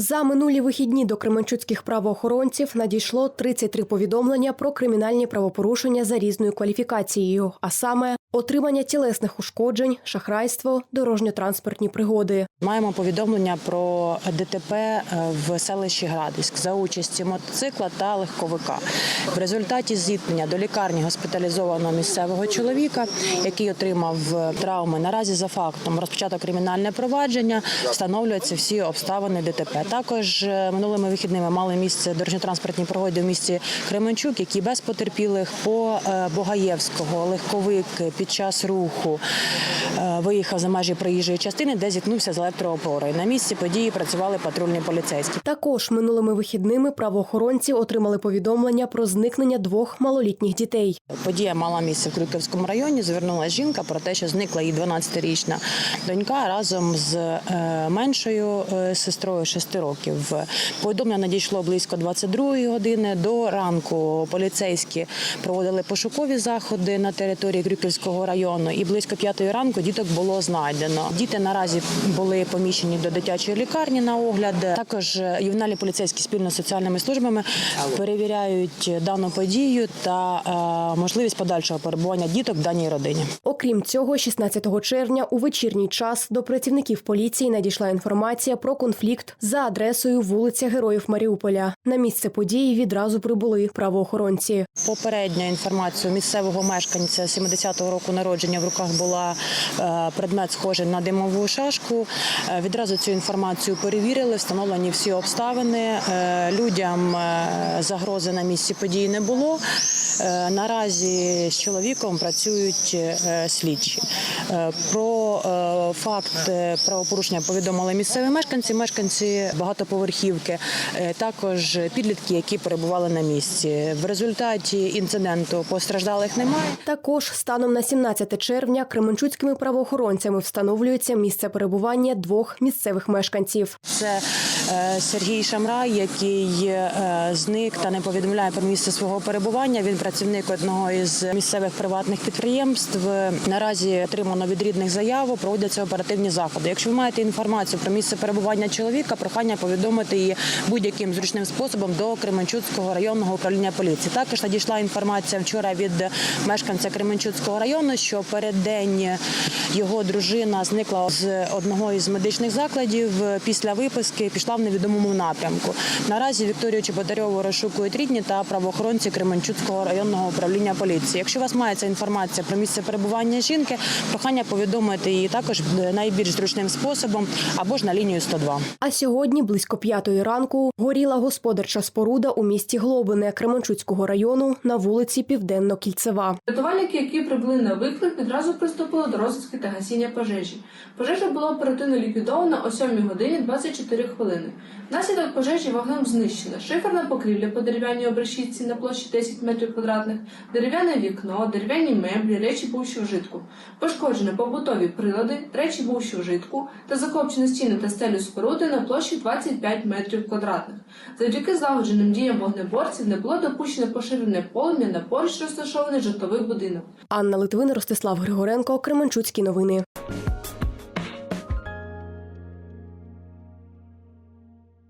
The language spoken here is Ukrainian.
За минулі вихідні до кременчуцьких правоохоронців надійшло 33 повідомлення про кримінальні правопорушення за різною кваліфікацією, а саме отримання тілесних ушкоджень, шахрайство, дорожньо-транспортні пригоди. Маємо повідомлення про ДТП е, в селищі Градиськ за участі мотоцикла та легковика. В результаті зіткнення до лікарні госпіталізовано місцевого чоловіка, який отримав травми. Наразі за фактом розпочато кримінальне провадження, встановлюються всі обставини ДТП. Також е, минулими вихідними мали місце дорожньо-транспортні пригоди в місті Кременчук, які без потерпілих по е, Богаєвського легковик під час руху е, виїхав за межі проїжджої частини, де зіткнувся з електроопорою. На місці події працювали патрульні поліцейські. Також минулими вихідними правоохоронці отримали повідомлення про зникнення двох малолітніх дітей. Подія мала місце в Крюківському районі. Звернулася жінка про те, що зникла її 12-річна донька разом з меншою сестрою 6 років. Повідомлення надійшло близько 22-ї години. До ранку поліцейські проводили пошукові заходи на території Крюківського району. І близько 5-ї ранку діток було знайдено. Діти наразі були поміщені до дитячої лікарні на огляд. Також ювенальні поліцейські спільно з соціальними службами перевіряють дану подію та е, можливість подальшого перебування діток в даній родині. Окрім цього, 16 червня у вечірній час до працівників поліції надійшла інформація про конфлікт за адресою вулиця Героїв Маріуполя. На місце події відразу прибули правоохоронці. Попередня інформація місцевого мешканця 70-го року народження в руках була е, предмет схожий на димову шашку. Е, Відразу цю інформацію перевірили, встановлені всі обставини. Е, Людям загрози на місці події не було. Наразі з чоловіком працюють слідчі. Е, Про факт правопорушення повідомили місцеві мешканці, мешканці багатоповерхівки, е, також підлітки, які перебували на місці. В результаті інциденту постраждалих немає. Також станом на 17 червня кременчуцькими правоохоронцями встановлюється місце перебування двох місцевих мешканців. Це е, Сергій Шамрай, який е, зник та не повідомляє про місце свого перебування. Він працівник одного із місцевих приватних підприємств. Наразі отримано від рідних заяву, проводяться оперативні заходи. Якщо ви маєте інформацію про місце перебування чоловіка, прохання повідомити її будь-яким зручним способом до Кременчуцького районного управління поліції. Також надійшла інформація вчора від мешканця Кременчуцького району, що перед день його дружина зникла з одного із медичних закладів. Після виписки пішла в невідомому напрямку. Наразі Вікторію Чеботарьову розшукують рідні та правоохоронці Кременчуцького районного управління поліції. Якщо у вас мається інформація про місце перебування жінки, прохання повідомити її також найбільш зручним способом або ж на лінію 102. А сьогодні, близько п'ятої ранку, горіла господарча споруда у місті Глобине Кременчуцького району на вулиці Південно-Кільцева. Рятувальники, які прибули на виклик, відразу приступили до розвідки та гасіння пожежі. Пожежа була оперативно ліквідована о 7 годині 24 хвилини. Внаслідок пожежі вогнем знищена шиферна покрівля по дерев'яній обрешітці на площі 10 метрів квадратних, дерев'яне вікно, дерев'яні меблі, речі бувші вжитку. Пошкоджено побутові прилади, речі бувші житку та закопчені стіни та стелю споруди на площі 25 метрів квадратних. Завдяки злагодженим діям вогнеборців не було допущено поширене полум'я на поруч розташований житловий будинок. Анна Литвин, Ростислав Григоренко, Кременчуцькі новини.